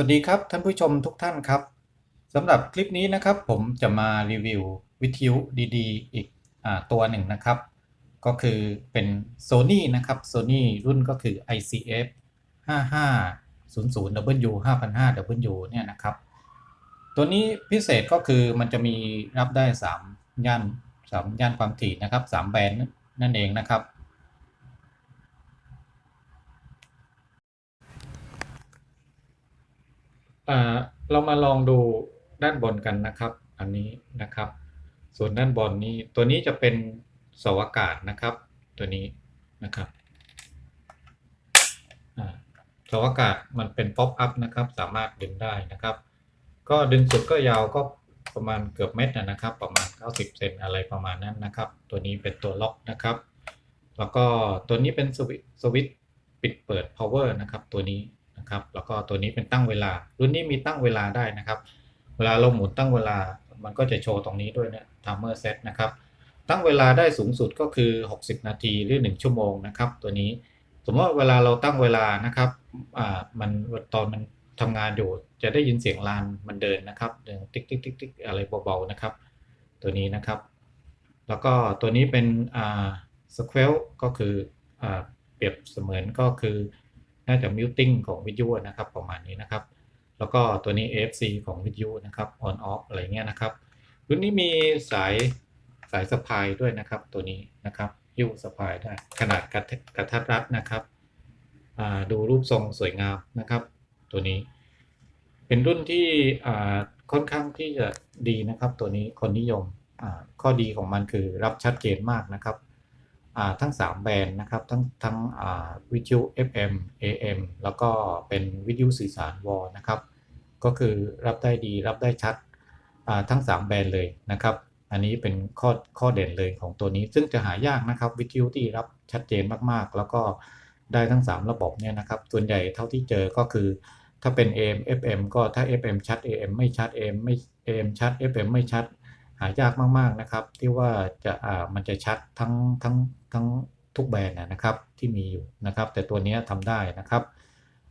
สวัสดีครับท่านผู้ชมทุกท่านครับสำหรับคลิปนี้นะครับ ผมจะมารีวิววิทยุดีๆ อีกอตัวหนึ่งนะครับ ก็คือเป็น Sony นะครับ Sony รุ่นก็คือ ICF 5500W 5,500W เนี่ยนะครับ ตัวนี้พิเศษก็คือมันจะมีรับได้ 3 ย่าน3ย่านความถี่นะครับ 3 แบนด์นั่นเองนะครับ อ่า เรามาลองดูด้านบนกันนะครับ อันนี้นะครับ ส่วนด้านบนนี้ตัวนี้จะเป็นสาอากาศนะครับ ตัวนี้นะครับสาอากาศมันเป็นป๊อปอัพนะครับ สามารถดึงได้นะครับ ก็ดึงสุดก็ยาวก็ประมาณเกือบเมตรนะครับ ประมาณ 90 เซนอะไรประมาณนั้นนะครับ ตัวนี้เป็นตัวล็อกนะครับ แล้วก็ตัวนี้เป็นสวิตสวิตช์ปิดเปิด power นะครับ ตัวนี้ นะครับ แล้วก็ตัวนี้เป็นตั้งเวลา รุ่นนี้มีตั้งเวลาได้นะครับ เวลาเราหมุนตั้งเวลา มันก็จะโชว์ตรงนี้ด้วยนะ timer set นะครับ ตั้งเวลาได้สูงสุดก็คือ 60 นาทีหรือ 1 ชั่วโมงนะครับ ตัวนี้ สมมติว่าเวลาเราตั้งเวลานะครับ อ่า มันตอนมันทำงานอยู่จะได้ยินเสียงลานมันเดินนะครับ เดินติ๊กติ๊กติ๊กติ๊กอะไรเบาๆนะครับ ตัวนี้นะครับ แล้วก็ตัวนี้เป็นอ่า squel ก็คืออ่าเปรียบเสมือนก็คือ น่าจะ muting ของวิทยุนะครับประมาณนี้นะครับ แล้วก็ตัวนี้ AFC ของวิทยุนะครับ on off อะไรเงี้ยนะครับรุ่นนี้มีสายสายสะพายด้วยนะครับตัวนี้นะครับยิ้วสะพายได้ขนาดกระทกระทัดรัดนะครับดูรูปทรงสวยงามนะครับ ตัวนี้ เป็นรุ่นที่ค่อนข้างที่จะดีนะครับ ตัวนี้คนนิยมข้อดีของมันคือรับชัดเจนมากนะครับ ทั้ง 3 แบรนด์นะครับ ทั้งทั้งวิทยุ FM AM แล้วก็เป็นวิทยุสื่อสารวอลนะครับ ก็คือรับได้ดีรับได้ชัดทั้ง 3 แบรนด์เลยนะครับ อันนี้เป็นข้อข้อเด่นเลยของตัวนี้ ซึ่งจะหายากนะครับ วิทยุที่รับชัดเจนมากๆ แล้วก็ได้ทั้ง 3 ระบบเนี่ยนะครับ ส่วนใหญ่เท่าที่เจอก็คือ ถ้าเป็น AM FM ก็ถ้า FM ชัด AM ไม่ชัด AM ไม่ AM ชัด FM ไม่ชัด หายากมากๆนะครับ ที่ว่าจะอ่ามันจะชัดทั้งทั้งทั้งทุกแบรนด์นะครับที่มีอยู่นะครับ แต่ตัวนี้ทำได้นะครับ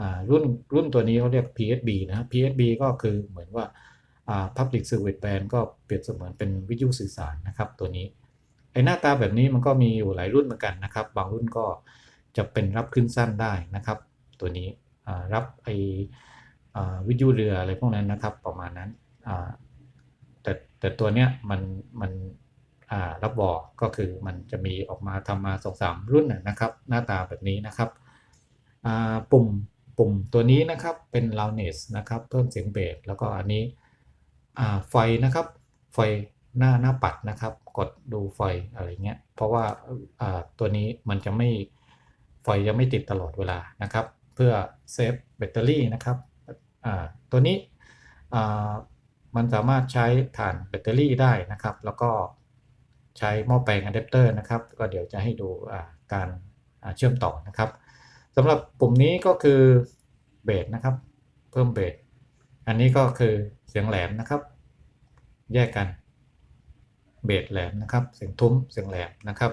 อ่ารุ่นรุ่นตัวนี้เขาเรียก PSB นะ PSB ก็คือเหมือนว่าอ่า Public Service Band ก็เปรียบเสมือนเป็นวิทยุสื่อสารนะครับตัวนี้ไอหน้าตาแบบนี้มันก็มีอยู่หลายรุ่นเหมือนกันนะครับ บางรุ่นก็จะเป็นรับขึ้นสั้นได้นะครับ ตัวนี้อ่ารับไออ่าวิทยุเรืออะไรพวกนั้นนะครับ ประมาณนั้นอ่า แต่แต่ตัวเนี้ยมันมันอ่ารับบอก็คือมันจะมีออกมาทำมาสองสามรุ่นนะนะครับ หน้าตาแบบนี้นะครับอ่าปุ่มปุ่มตัวนี้นะครับเป็น loudness นะครับเพิ่มเสียงเบสแล้วก็อันนี้อ่าไฟนะครับไฟหน้าหน้าปัดนะครับ กดดูไฟอะไรเงี้ยเพราะว่าอ่าตัวนี้มันจะไม่ไฟจะไม่ติดตลอดเวลานะครับ เพื่อเซฟแบตเตอรี่นะครับอ่าตัวนี้อ่า มันสามารถใช้ถ่านแบตเตอรี่ได้นะครับ แล้วก็ใช้หม้อแปลงอะแดปเตอร์นะครับ ก็เดี๋ยวจะให้ดูการเชื่อมต่อนะครับสำหรับปุ่มนี้ก็คือเบสนะครับ เพิ่มเบสอันนี้ก็คือเสียงแหลมนะครับ แยกกันเบสแหลมนะครับ เสียงทุ้มเสียงแหลมนะครับ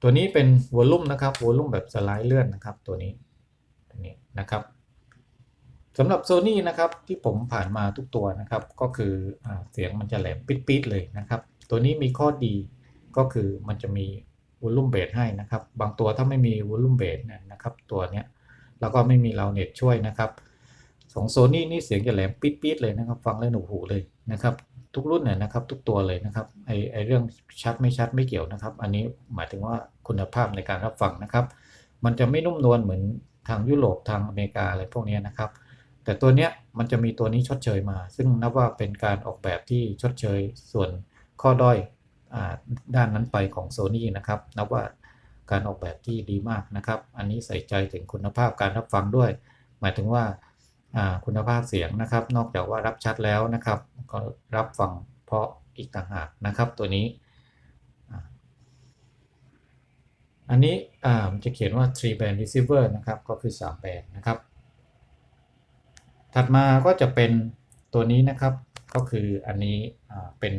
ตัวนี้เป็นวอลลุ่มนะครับวอลลุ่มแบบสไลด์เลื่อนนะครับ ตัวนี้ตัวนี้นะครับ สำหรับ Sony นะครับที่ผมผ่านมาทุกตัวนะครับก็คืออเสียงมันจะแหลมปิดๆเลยนะครับ ตัวนี้มีข้อดีก็คือมันจะมีวอลลุ่มเบสให้นะครับ บางตัวถ้าไม่มีวอลลุ่มเบสนะครับตัวเนี้ยแล้วก็ไม่มีเราเน็ตช่วยนะครับของโซนี่นี่เสียงจะแหลมปิดๆเลยนะครับ ฟังแล้วหนูหูเลยนะครับ ทุกรุ่นเนี่ยนะครับทุกตัวเลยนะครับไอไอเรื่องชัดไม่ชัดไม่เกี่ยวนะครับ อันนี้หมายถึงว่าคุณภาพในการรับฟังนะครับ มันจะไม่นุ่มนวลเหมือนทางยุโรปทางอเมริกาอะไรพวกนี้นะครับ แต่ตัวเนี้ยมันจะมีตัวนี้ชดเชยมา ซึ่งนับว่าเป็นการออกแบบที่ชดเชยส่วนข้อด้อยอด้านนั้นไปของ Sony นะครับ นับว่าการออกแบบที่ดีมากนะครับ อันนี้ใส่ใจถึงคุณภาพการรับฟังด้วย หมายถึงว่าคุณภาพเสียงนะครับ นอกจากว่ารับชัดแล้วนะครับ ก็รับฟังเพราะอีกต่างหากนะครับ ตัวนี้ อันนี้มันจะเขียนว่า3 band receiver นะครับ ก็คือ 3 แบนนะครับ ถัดมาก็จะเป็นตัวนี้นะครับก็คืออันนี้เป็น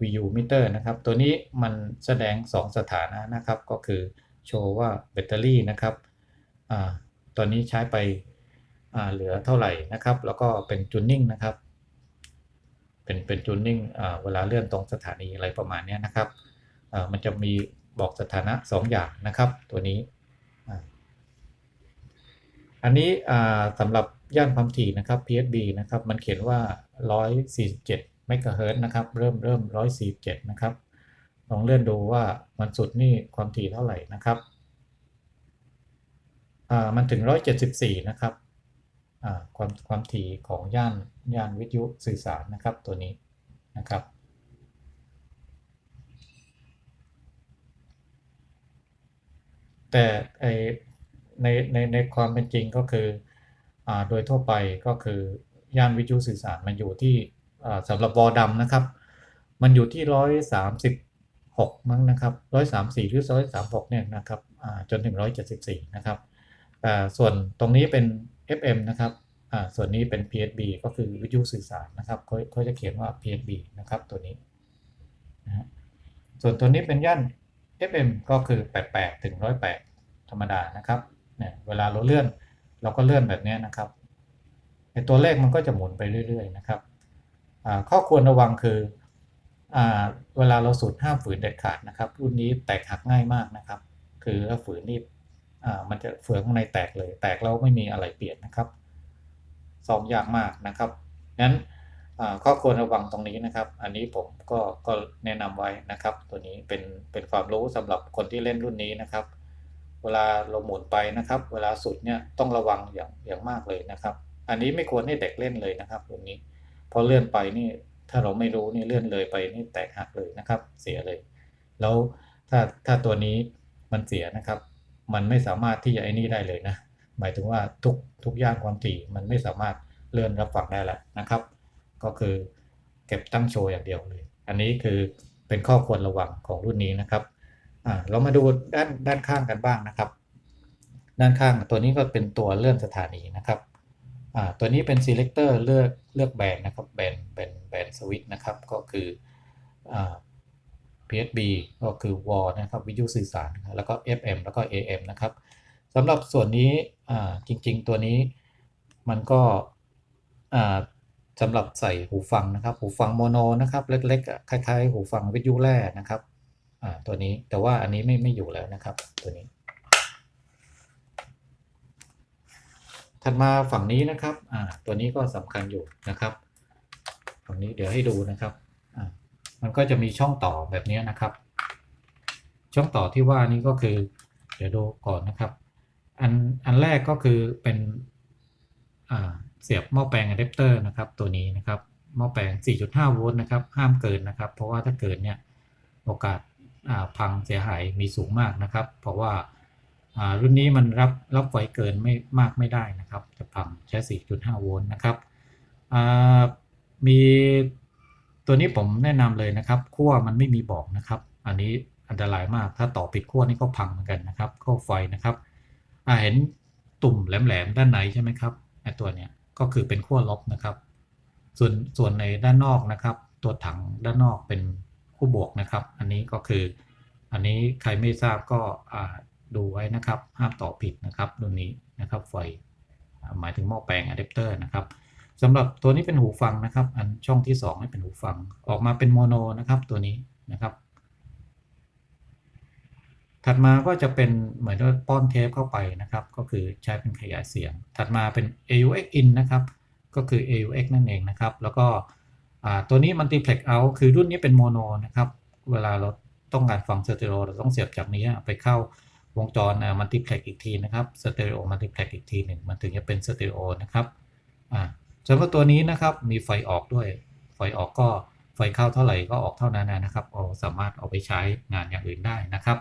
VU meter นะครับ ตัวนี้มันแสดง 2 สถานะนะครับ ก็คือโชว์ว่าแบตเตอรี่นะครับตอนนี้ใช้ไปเหลือเท่าไหร่นะครับ แล้วก็เป็นจูนนิ่งนะครับ เป็นเป็นจูนนิ่งเวลาเลื่อนตรงสถานีอะไรประมาณนี้นะครับมันจะมีบอกสถานะ 2 อย่างนะครับ ตัวนี้ อันนี้สำหรับ ย่านความถี่นะครับ PSB นะครับ มันเขียนว่า 147เมกะเฮิรตซ์นะครับ เริ่มเริ่ม147 นะครับ ลองเลื่อนดูว่ามันสุดนี่ความถี่เท่าไหร่นะครับอ่ามันถึง 174 นะครับอ่าความความถี่ของย่านย่านวิทยุสื่อสารนะครับตัวนี้นะครับแต่ไอในในในความเป็นจริงก็คือ โดยทั่วไปก็คือย่านวิทยุสื่อสารมันอยู่ที่สำหรับวอดำนะครับ มันอยู่ที่ร้อยสามสิบหกมั้งนะครับร้อยสามสี่หรือร้อยสามหกเนี่ยนะครับจนถึงร้อยเจ็ดสิบสี่นะครับส่วนตรงนี้เป็น FM นะครับส่วนนี้เป็น PSB ก็คือวิทยุสื่อสารนะครับเขาจะเขียนว่า PSB นะครับตัวนี้นะฮะส่วนตัวนี้เป็นย่าน FM ก็คือ 88 ถึง 108 ธรรมดานะครับเนี่ยเวลาเราเลื่อน เราก็เลื่อนแบบนี้นะครับไอตัวเลขมันก็จะหมุนไปเรื่อย ๆ นะครับข้อควรระวังคืออเวลาเราสูดห้ามฝืนเด็ดขาดนะครับรุ่นนี้แตกหักง่ายมากนะครับ คือถ้าฝืนนี่มันจะเฟืองข้างในแตกเลย แตกแล้วไม่มีอะไรเปลี่ยนนะครับซ่อมยากมากนะครับงั้นข้อควรระวังตรงนี้นะครับ อันนี้ผมก็ก็แนะนำไว้นะครับ ตัวนี้เป็นเป็นความรู้สำหรับคนที่เล่นรุ่นนี้นะครับ เวลาเราหมุนไปนะครับ เวลาสุดเนี่ยต้องระวังอย่างอย่างมากเลยนะครับ อันนี้ไม่ควรให้เด็กเล่นเลยนะครับรุ่นนี้พอเลื่อนไปนี่ถ้าเราไม่รู้นี่เลื่อนเลยไปนี่แตกหักเลยนะครับ เสียเลย แล้วถ้าถ้าตัวนี้มันเสียนะครับ มันไม่สามารถที่จะไอ้นี่ได้เลยนะ หมายถึงว่าทุกทุกย่านความถี่มันไม่สามารถเลื่อนรับฟังได้แล้วนะครับ ก็คือเก็บตั้งโชว์อย่างเดียวเลย อันนี้คือเป็นข้อควรระวังของรุ่นนี้นะครับ เรามาดูด้านด้านข้างกันบ้างนะครับ ด้านข้างตัวนี้ก็เป็นตัวเลื่อนสถานีนะครับอ่าตัวนี้เป็น selector เลือกเลือกแบนนะครับแบนแบนแบนสวิตช์นะครับก็คืออ่า PSB ก็คือ wall นะครับวิทยุสื่อสาร แล้วก็ FM แล้วก็ AM นะครับสำหรับส่วนนี้อ่าจริง ๆ ตัวนี้มันก็อ่าสำหรับใส่หูฟังนะครับ หูฟังโมโนนะครับ เล็กๆคล้ายๆ หูฟังวิทยุแร่นะครับ ตัวนี้แต่ว่าอันนี้ไม่ไม่อยู่แล้วนะครับ ตัวนี้ ถัดมาฝั่งนี้นะครับอ่าตัวนี้ก็สำคัญอยู่นะครับ ฝั่งนี้เดี๋ยวให้ดูนะครับอ่ามันก็จะมีช่องต่อแบบนี้นะครับ ช่องต่อที่ว่านี้ก็คือ เดี๋ยวดูก่อนนะครับ อันอันแรกก็คือเป็นอ่าเสียบหม้อแปลงอะแดปเตอร์นะครับ ตัวนี้นะครับหม้อแปลง 4.5 โวลต์นะครับ ห้ามเกินนะครับ เพราะว่าถ้าเกินเนี่ยโอกาส พังเสียหายมีสูงมากนะครับ เพราะว่ารุ่นนี้มันรับรับไฟเกินไม่มากไม่ได้นะครับ จะพังใช้ 4.5 โวลต์นะครับมีตัวนี้ผมแนะนำเลยนะครับขั้วมันไม่มีบอกนะครับ อันนี้อันตรายมากถ้าต่อปิดขั้วนี่ก็พังเหมือนกันนะครับขั้วไฟนะครับเห็นตุ่มแหลมๆด้านในใช่ไหมครับไอตัวเนี้ยก็คือเป็นขั้วลบนะครับ ส่วนส่วนในด้านนอกนะครับ ตัวถังด้านนอกเป็นคู่บวกนะครับ อันนี้ก็คือ อันนี้ใครไม่ทราบก็ดูไว้นะครับห้ามต่อผิดนะครับรุ่นนี้นะครับไฟหมายถึงหม้อแปลงอะแดปเตอร์นะครับสำหรับตัวนี้เป็นหูฟังนะครับ อันช่องที่2นี่เป็นหูฟังออกมาเป็นโมโนนะครับตัวนี้นะครับ ถัดมาก็จะเป็นเหมือนว่าป้อนเทปเข้าไปนะครับ ก็คือใช้เป็นขยายเสียง ถัดมาเป็น AUX in นะครับ ก็คือ AUX นั่นเองนะครับ แล้วก็ตัวนี้ multiplex out คือรุ่นนี้เป็นโมโนนะครับ เวลาเรา ต้องการฟังสเตอริโอเราต้องเสียบจากนี้ไปเข้าวงจรมัลติเพล็กอีกทีนะครับสเตอริโอมัลติเพล็กอีกทีหนึ่งมันถึงจะเป็นสเตอริโอนะครับอ่าส่วนตัวนี้นะครับมีไฟออกด้วย ไฟออกก็ไฟเข้าเท่าไหร่ก็ออกเท่านั้นนะครับเอาสามารถเอาไปใช้งานอย่างอื่นได้นะครับ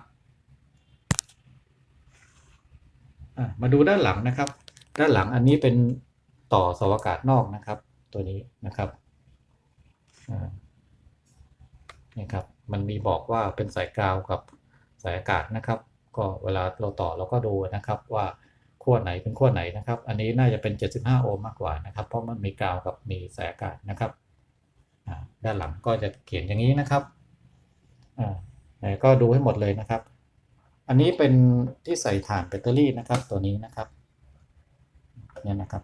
อะมาดูด้านหลังนะครับ ด้านหลังอันนี้เป็นต่อสาอากาศนอกนะครับ ตัวนี้นะครับอ่านี่ครับ มันมีบอกว่าเป็นสายกาวกับสายอากาศนะครับ ก็เวลาเราต่อเราก็ดูนะครับว่าขั้วไหนเป็นขั้วไหนนะครับ อันนี้น่าจะเป็น 75 โอห์มมากกว่านะครับ เพราะมันมีกาวกับมีสายอากาศนะครับ ด้านหลังก็จะเขียนอย่างนี้นะครับก็ดูให้หมดเลยนะครับ อันนี้เป็นที่ใส่ถ่านแบตเตอรี่นะครับตัวนี้นะครับเนี่ยนะครับ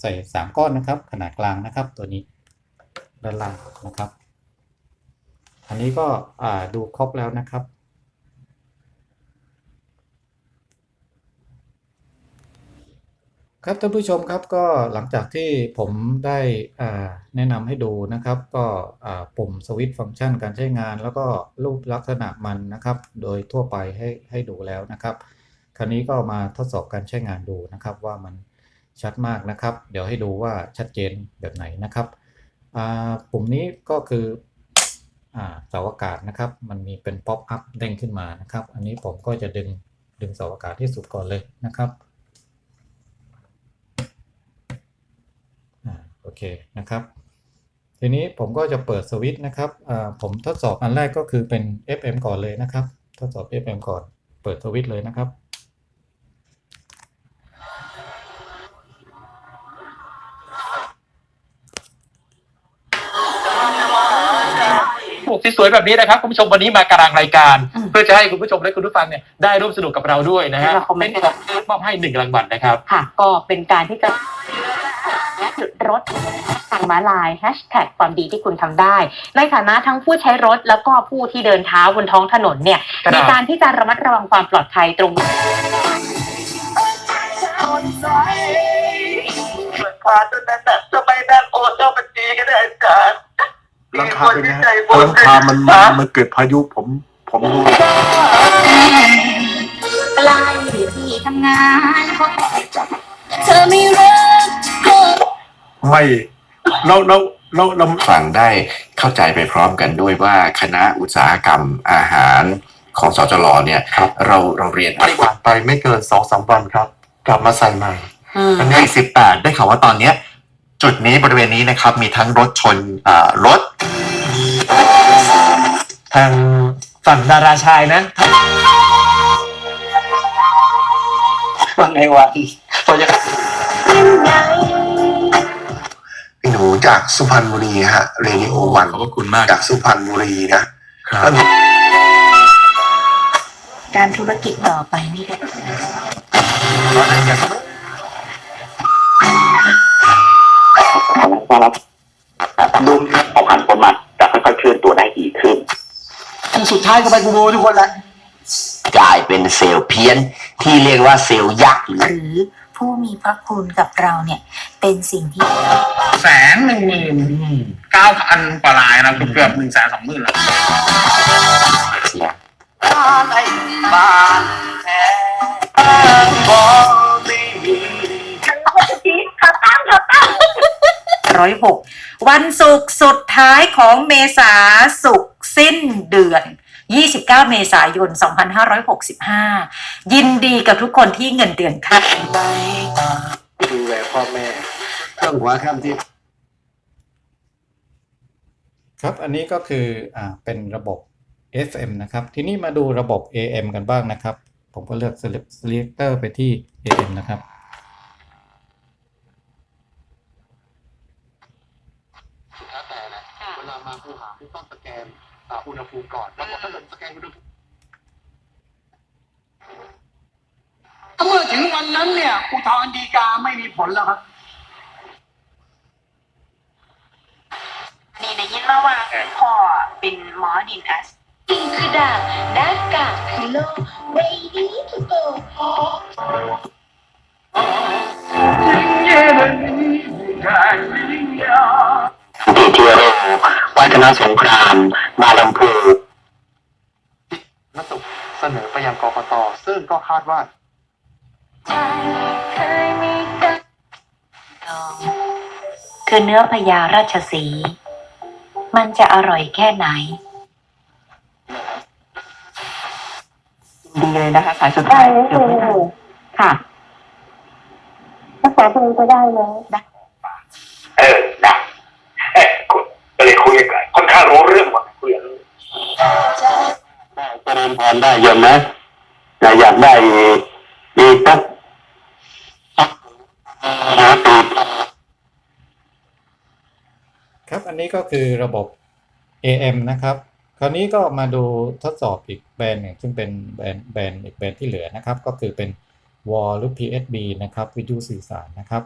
ใส่สามก้อนนะครับ ขนาดกลางนะครับตัวนี้ด้านล่างนะครับ อันนี้ก็ดูครบแล้วนะครับ ครับท่านผู้ชมครับก็หลังจากที่ผมได้แนะนำให้ดูนะครับ ก็ปุ่มสวิตช์ฟังก์ชันการใช้งาน แล้วก็รูปลักษณะมันนะครับ โดยทั่วไปให้ให้ดูแล้วนะครับ คราวนี้ก็มาทดสอบการใช้งานดูนะครับว่ามันชัดมากนะครับ เดี๋ยวให้ดูว่าชัดเจนแบบไหนนะครับปุ่มนี้ก็คือ เสาอากาศนะครับ มันมีเป็นป๊อปอัพเด้งขึ้นมานะครับ อันนี้ผมก็จะดึงดึงเสาอากาศที่สุดก่อนเลยนะครับอ่าโอเคนะครับ ทีนี้ผมก็จะเปิดสวิตช์นะครับอ่าผมทดสอบอันแรกก็คือเป็น FM ก่อนเลยนะครับ ทดสอบ FM ก่อน เปิดสวิตช์เลยนะครับ กสวยแบบนี้นะครับคุณผู้ชมวันนี้มากลางรายการ เพื่อจะให้คุณผู้ชมและคุณผู้ฟังเนี่ยได้ร่วมสนุกกับเราด้วยนะฮะแล้วคอมเมนต์เป็นของมอบให้หนึ่งรางวัลนะครับค่ะก็เป็นการที่จะหยุดรถทางม้าลายแฮชแท็กความดีที่คุณทำได้ ในฐานะทั้งผู้ใช้รถแล้วก็ผู้ที่เดินเท้าบนท้องถนนเนี่ยมีการที่จะระมัดระวังความปลอดภัยตรงนี้โอ้เจ้ามันดีก็ได้อาจารย์ หลัง คาเป็นไงใจฮะบุญหลังคามันฮะมันเกิดพายุผมผมรู้ใกล้ที่ทำงานของเธอไม่รักก็ไม่เราเราเราเราฟังได้เข้าใจไปพร้อมกันด้วยว่าคณะอุตสาหกรรมอาหารของสจลเนี่ยเราเราเรียนไม่ผ่านไปไม่เกินสองสามวันครับ กลับมาใส่ใหม่อันนี้สิบแปดได้ข่าวว่าตอนเนี้ยจุดนี้บริเวณนี้นะครับ มีทั้งรถชนอ่ารถ ทางฝั่งดาราชายนะว่าไงวะตัวจะพี่หนูจากสุพรรณบุรีฮะเรดิโอวันขอบพระคุณมากจากสุพรรณบุรีนะครับการธุรกิจต่อไปนี่แหละครับดูเอาผ่านคนมาจะ ค่อยๆเคลื่อนตัวได้ดีขึ้นสุดท้ายก็ไปกูโบทุกคนแหละกลายเป็นเซลล์เพี้ยนที่เรียกว่าเซลล์ยักษ์หรือ หรือผู้มีพระคุณกับเราเนี่ยเป็นสิ่งที่ แสนหนึ่งหมื่นเก้าพันกว่าลายนะเกือบหนึ่งแสนสองหมื่นแล้วเสียอะไรบ้านแท้ 2506 วันศุกร์สุดท้ายของเมษาสุกสิ้นเดือน 29 เมษายน 2565 ยินดีกับทุกคนที่เงินเดือนค่ะดูแลพ่อแม่เครื่องหัวข้ามที่ครับ อันนี้ก็คืออ่าเป็นระบบ FM นะครับ ทีนี้มาดูระบบ AM กันบ้างนะครับ ผมก็เลือก selector ไปที่ AM นะครับ อ่าอุณหภูมิก่อนแล้วพอถ้าเกิดสแกนอุณหภูมิเมื่อถึงวันนั้นเนี่ย อุทธรณ์ฎีกาไม่มีผลแล้วครับนี่ได้ยินมาว่าพ่อเป็นหมอดินแอสจริงคือดาบด้านกาคือโลก ready to go ติดเชื้อโรค วัฒนสงคราม มาลำพูนักสุขเสนอไปยังกกตซึ่งก็คาดว่าคือเนื้อพญาราชสีห์มันจะอร่อยแค่ไหน ดีเลยนะคะสายสุดท้ายเดี๋ยวไม่ได้ค่ะรักษาตัวเองก็ได้เลยเออนะเออคุณก็เลยคุยกันค่อนข้ารู้เรื่องหมดคุยกันได้เจริญพรได้โยมนะนะอยากได้อีกสักนะครับอันนี้ก็คือระบบ AM นะครับ คราวนี้ก็มาดูทดสอบอีกแบรนด์หนึ่งซึ่งเป็นแบรนด์แบรนด์อีกแบรนด์ที่เหลือนะครับ ก็คือเป็น Wall หรือ PSB นะครับวิทยุสื่อสารนะครับ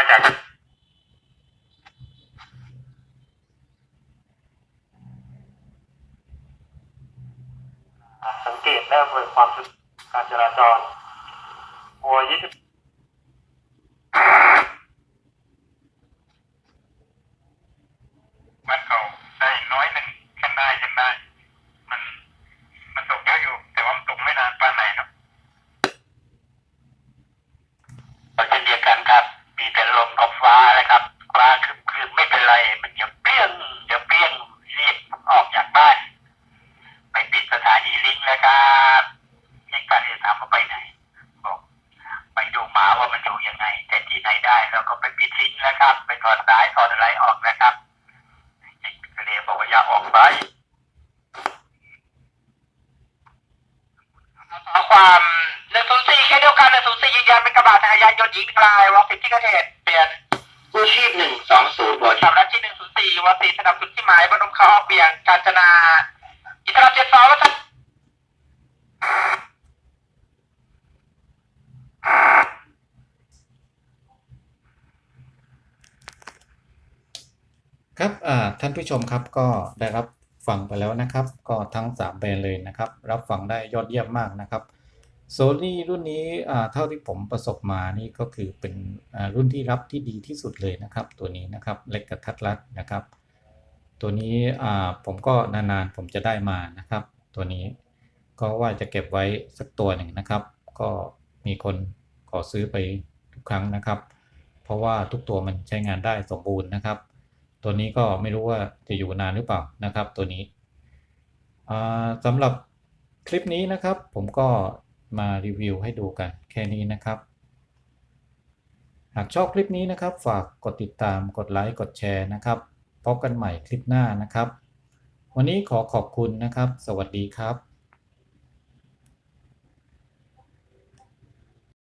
ไม่ทราบว่ามาจาก หญิงรายวัคซีนที่เกระเทศเปลี่ยนกู้ชีพหนึ่งสองศูนย์บอสำหรับที่หนึ่งศูนย์สี่วัคซีนสนับสนุนที่หมายบรมเขาออกเบี่ยงกาญจนา อิสระเจ็ดสองวัฒนครับอ่าท่านผู้ชมครับก็ได้รับฟังไปแล้วนะครับ ก็ทั้ง 3แบรนด์เลยนะครับ รับฟังได้ยอดเยี่ยมมากนะครับ โซนี่รุ่นนี้เท่าที่ผมประสบมานี่ก็คือเป็นรุ่นที่รับที่ดีที่สุดเลยนะครับ ตัวนี้นะครับเล็กกระทัดรัดนะครับ ตัวนี้ผมก็นานๆผมจะได้มานะครับ ตัวนี้ก็ว่าจะเก็บไว้สักตัวหนึ่งนะครับ ก็มีคนขอซื้อไปทุกครั้งนะครับ เพราะว่าทุกตัวมันใช้งานได้สมบูรณ์นะครับ ตัวนี้ก็ไม่รู้ว่าจะอยู่นานหรือเปล่านะครับ ตัวนี้สำหรับคลิปนี้นะครับผมก็ มารีวิวให้ดูกันแค่นี้นะครับ หากชอบคลิปนี้นะครับ ฝากกดติดตามกดไลค์กดแชร์นะครับพบกันใหม่คลิปหน้านะครับ วันนี้ขอขอบคุณนะครับ สวัสดีครับ